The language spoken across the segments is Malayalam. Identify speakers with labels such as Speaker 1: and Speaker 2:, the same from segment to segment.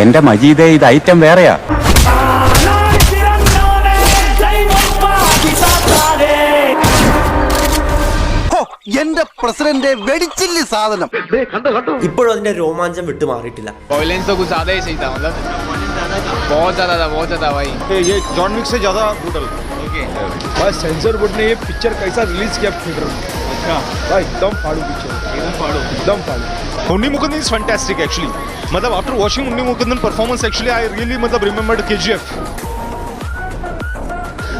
Speaker 1: എന്റെ മജീദേ ഇത് ഐറ്റം വേറെയാ
Speaker 2: ഹോ, എന്റെ പ്രസിഡന്റ് വെടിച്ചില്ലി സാധനം
Speaker 3: ഇപ്പോഴും അതിന്റെ രോമാഞ്ചം വിട്ടു മാറിയിട്ടില്ല
Speaker 4: वॉयलेंस तो कुछ ज्यादा ही सही था मतलब बहुत ज्यादा था बहुत ज्यादा भाई
Speaker 5: ये जॉन विक से ज्यादा ब्रूटल भाई सेंसर बोर्ड ने ये पिक्चर कैसा रिलीज किया थिएटर में
Speaker 6: Unni Mukundan is fantastic actually मतलब after watching Unni Mukundan performance actually I really मतलब रिमेंबर्ड के जी एफ़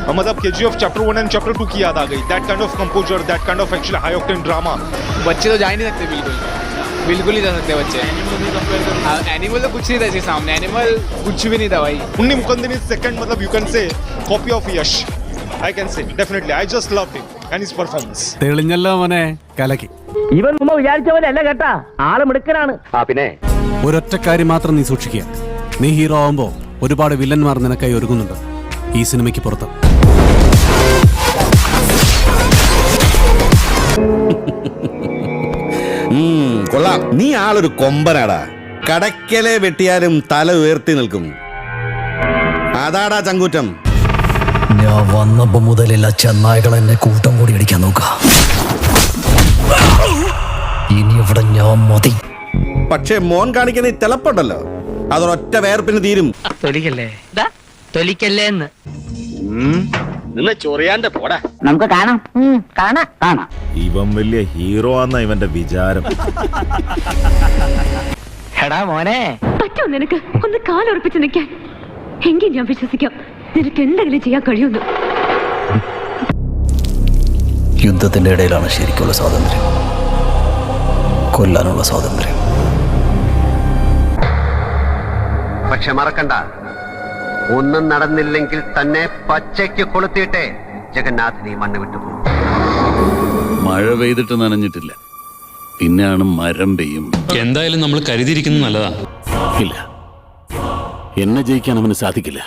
Speaker 6: मतलब K G F chapter one and chapter two की याद आ गई. That kind of composer that kind of actually high octane drama
Speaker 4: बच्चे तो जा ही नहीं सकते बिल्कुल। बिल्कुल ही जा सकते बच्चे। एनिमल हाँ, तो कुछ नहीं था सामने। एनिमल कुछ भी नहीं था भाई।
Speaker 6: उन्नी मुकंदन इज़ सेकंड मतलब you can say copy of Yash I can say definitely I just love it
Speaker 7: തെളിഞ്ഞല്ലോ മോനെ കലക്കി.
Speaker 8: ഇവൻ മുമ്പ് വിചാരിച്ചവനല്ല കേട്ടാ. ആൾ മിടുക്കനാണ്.
Speaker 7: ഒരൊറ്റ കാര്യം മാത്രം നീ സൂക്ഷിക്കുക. നീ ഹീറോ ആവുമ്പോ ഒരുപാട് വില്ലന്മാർ നിനക്കായി ഒരുങ്ങുന്നുണ്ട്. ഈ സിനിമയ്ക്ക് പുറത്ത്.
Speaker 9: ഉം, കൊള്ളാം. നീ ആളൊരു കൊമ്പനാടാ. കടക്കലെ വെട്ടിയാലും തല ഉയർത്തി നിൽക്കും. അതാടാ ചങ്കൂറ്റം.
Speaker 10: ഞാൻ വന്നപ്പോ മുതലുള്ള ചെന്നായകൾ എന്നെ കൂട്ടം കൂടി അടിക്കാൻ നോക്ക. ഇനി ഇവിടെ ഞാൻ മതി.
Speaker 9: പക്ഷേ മോൻ കാണിക്കുന്ന ഈ തിളപ്പുണ്ടല്ലോ. അതൊരൊറ്റ വേർപ്പിന് തീരും.
Speaker 8: തൊലിക്കല്ലേ? തൊലിക്കല്ലേ എന്ന്
Speaker 2: നിന്നെ ചൊറിയാന്റെ പോടാ.
Speaker 8: നമുക്ക് കാണാം. കാണാം. കാണാം.
Speaker 5: ഇവൻ വലിയ ഹീറോ ആന്ന ഇവന്റെ വിചാരം.
Speaker 8: എടാ മോനെ.
Speaker 11: പറ്റോ നിനക്ക്? ഒന്ന് കാലുറപ്പിച്ച് നിൽക്കാൻ. എങ്കിൽ ഞാൻ വിശ്വസിക്കാം. നിനക്ക് എന്തെങ്കിലും ചെയ്യാൻ കഴിയുന്നു.
Speaker 10: യുദ്ധത്തിന്റെ ഇടയിലാണ് ശരിക്കുള്ള സ്വാതന്ത്ര്യം. കൊല്ലാനുള്ള സ്വാതന്ത്ര്യം.
Speaker 2: പക്ഷെ മറക്കണ്ട. ഒന്നും നടന്നില്ലെങ്കിൽ തന്നെ പച്ചയ്ക്ക് കൊളുത്തിയിട്ടേ ജഗന്നാഥനെ മണ്ണ് മണ്ണ് വിട്ടുപോകും
Speaker 5: മഴ പെയ്തിട്ട് നനഞ്ഞിട്ടില്ല. പിന്നെയാണ് മരം പെയ്യും.
Speaker 1: എന്തായാലും നമ്മൾ കരുതിയിരിക്കുന്നത് നല്ലതാ.
Speaker 5: ഇല്ല. എന്നെ ജയിക്കാൻ അവന് സാധിക്കില്ല.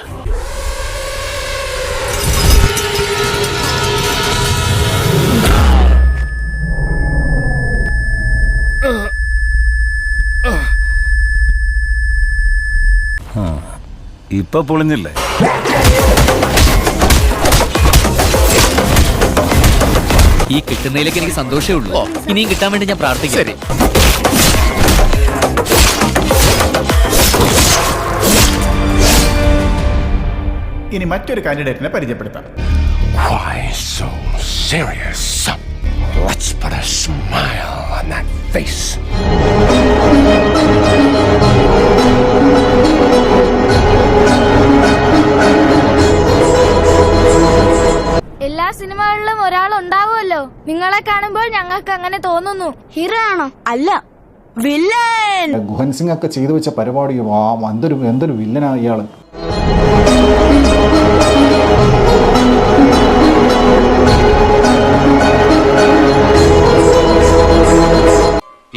Speaker 5: ഇപ്പൊ പൊളിഞ്ഞില്ലേ?
Speaker 1: ഈ കിട്ടുന്നതിലേക്ക് എനിക്ക് സന്തോഷമേ ഉള്ളൂ. ഇനിയും കിട്ടാൻ വേണ്ടി ഞാൻ പ്രാർത്ഥിക്കും.
Speaker 5: ഇനി മറ്റൊരു കാൻഡിഡേറ്റിനെ പരിചയപ്പെടുത്താം.
Speaker 6: Why so serious? Let's put a smile on that face.
Speaker 11: കാണുമ്പോൾ ഞങ്ങൾക്ക് അങ്ങനെ തോന്നുന്നു. ഹീറോ ആണോ? അല്ല വില്ലൻ!
Speaker 5: ഗുഹൻ സിംഗ് ഒക്കെ ചെയ്തു വെച്ച പരിപാടി എന്തൊരു എന്തൊരു വില്ലനാ ഇയാൾ.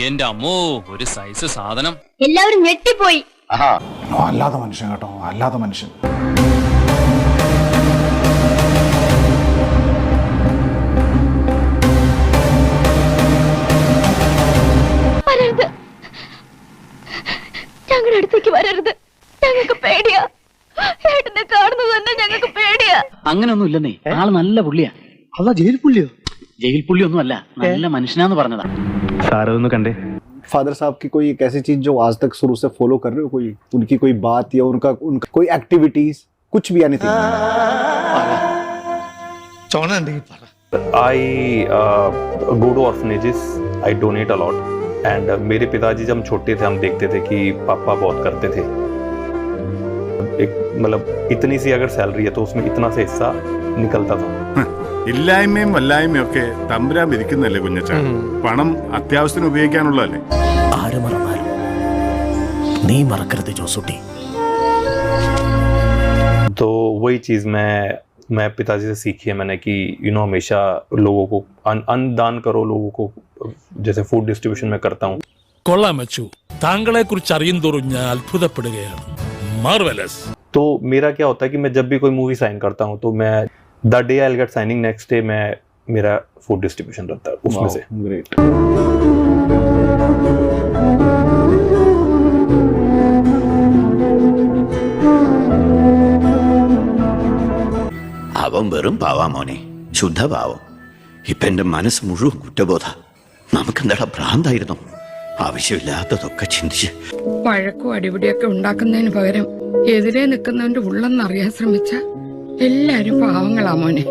Speaker 1: എന്റെ അമ്മോ ഒരു സൈസ് സാധനം.
Speaker 11: എല്ലാവരും ഞെട്ടിപ്പോയി.
Speaker 5: അല്ലാത്ത മനുഷ്യൻ കേട്ടോ അല്ലാത്ത മനുഷ്യൻ.
Speaker 11: ഞങ്ങളുടെ അടുത്തേക്ക് വരരുത് ഞങ്ങൾക്ക് പേടിയാ ഏട്ടനെ കാണുന്നത് തന്നെ ഞങ്ങൾക്ക് പേടിയാ
Speaker 1: അങ്ങനെയൊന്നും ഇല്ലെന്നേ ആള് നല്ല പുള്ളിയാ
Speaker 8: അല്ല ജയിൽ പുള്ളിയോ
Speaker 1: ജയിൽ പുള്ളി ഒന്നും അല്ല നല്ല മനുഷ്യനാന്ന് പറഞ്ഞതാ
Speaker 5: സാറതൊന്ന് കണ്ടേ
Speaker 7: फादर साहब की कोई एक ऐसी चीज जो आज तक शुरू से फॉलो कर रहे हो कोई उनकी कोई बात या उनका उनका कोई एक्टिविटीज कुछ भी anything
Speaker 10: I uh, go to orphanages. I donate a lot. And uh, मेरे पिताजी जब हम छोटे थे हम देखते थे कि पापा बहुत करते थे एक मतलब इतनी सी अगर सैलरी है तो उसमें इतना से हिस्सा निकलता था
Speaker 6: ഇല്ലായ്മയും വല്ലായ്മയും ഒക്കെ തമ്പുരാൻ വിധിക്കുന്നല്ലേ കുഞ്ഞച്ച പണം അത്യാവശ്യത്തിന് ഉപയോഗിക്കാനുള്ളതല്ലേ
Speaker 10: ആര് മറന്നാലും നീ മറക്കരുത് ജോസുട്ടി तो वही चीज मैं मैं पिताजी से सीखी है मैंने कि यू नो हमेशा लोगों को अन अन्नदान करो लोगों को जैसे फ़ूड डिस्ट्रीब्यूशन में करता हूँ।
Speaker 5: कोला मचू तांगले कुछ താങ്കളെ കുറിച്ച് അറിയും തോറും पड़ गया मार्वेलस
Speaker 10: तो मेरा क्या होता है कि मैं जब भी कोई मूवी साइन करता हूँ तो मैं the day I get signing next day मैं मेरा फ़ूड डिस्ट्रीब्यूशन रहता है उसमें से।
Speaker 7: ग्रेट
Speaker 12: അവൻ വെറും പാവാ മോനെ. ശുദ്ധ പാവം. ഇപ്പൊ എന്റെ മനസ്സ് മുഴുവൻ കുറ്റബോധ. നമുക്കെന്താടാ ഭ്രാന്തായിരുന്നു? ആവശ്യമില്ലാത്തതൊക്കെ ചിന്തിച്ച്.
Speaker 11: വഴക്കും അടിപിടിയൊക്കെ ഉണ്ടാക്കുന്നതിന് പകരം എതിരെ നിൽക്കുന്നവന്റെ ഉള്ളെന്നറിയാൻ ശ്രമിച്ച എല്ലാരും പാവങ്ങളാ മോനെ.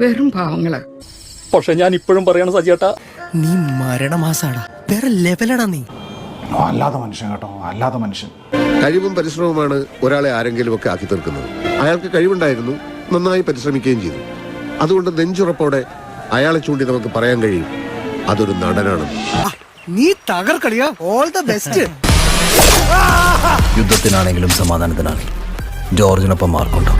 Speaker 11: വെറും പാവങ്ങളാ.
Speaker 13: പക്ഷെ ഞാൻ ഇപ്പോഴും പറയണ സജിയേട്ടാ
Speaker 14: നീ മരണമാസാടാ. വേറെ ലെവലടാ നീ.
Speaker 5: അല്ലാതെ മനുഷ്യൻ കേട്ടോ അല്ലാതെ മനുഷ്യൻ.
Speaker 12: കഴിവും പരിശ്രമവുമാണ് ഒരാളെ ആരെങ്കിലും ഒക്കെ ആക്കി തീർക്കുന്നത്. അയാൾക്ക് കഴിവുണ്ടായിരുന്നു നന്നായി പരിശ്രമിക്കുകയും ചെയ്തു. അതുകൊണ്ട് നെഞ്ചുറപ്പോടെ അയാളെ ചൂണ്ടി നമുക്ക് പറയാൻ കഴിയും. അതൊരു നടനാണ്.
Speaker 14: നീ തകർക്കളിയാ. ഓൾ ദ ബെസ്റ്റ്
Speaker 15: യുദ്ധത്തിനാണെങ്കിലും സമാധാനത്തിനാണെങ്കിലും ജോർജിനൊപ്പം മാർക്കുണ്ടോ?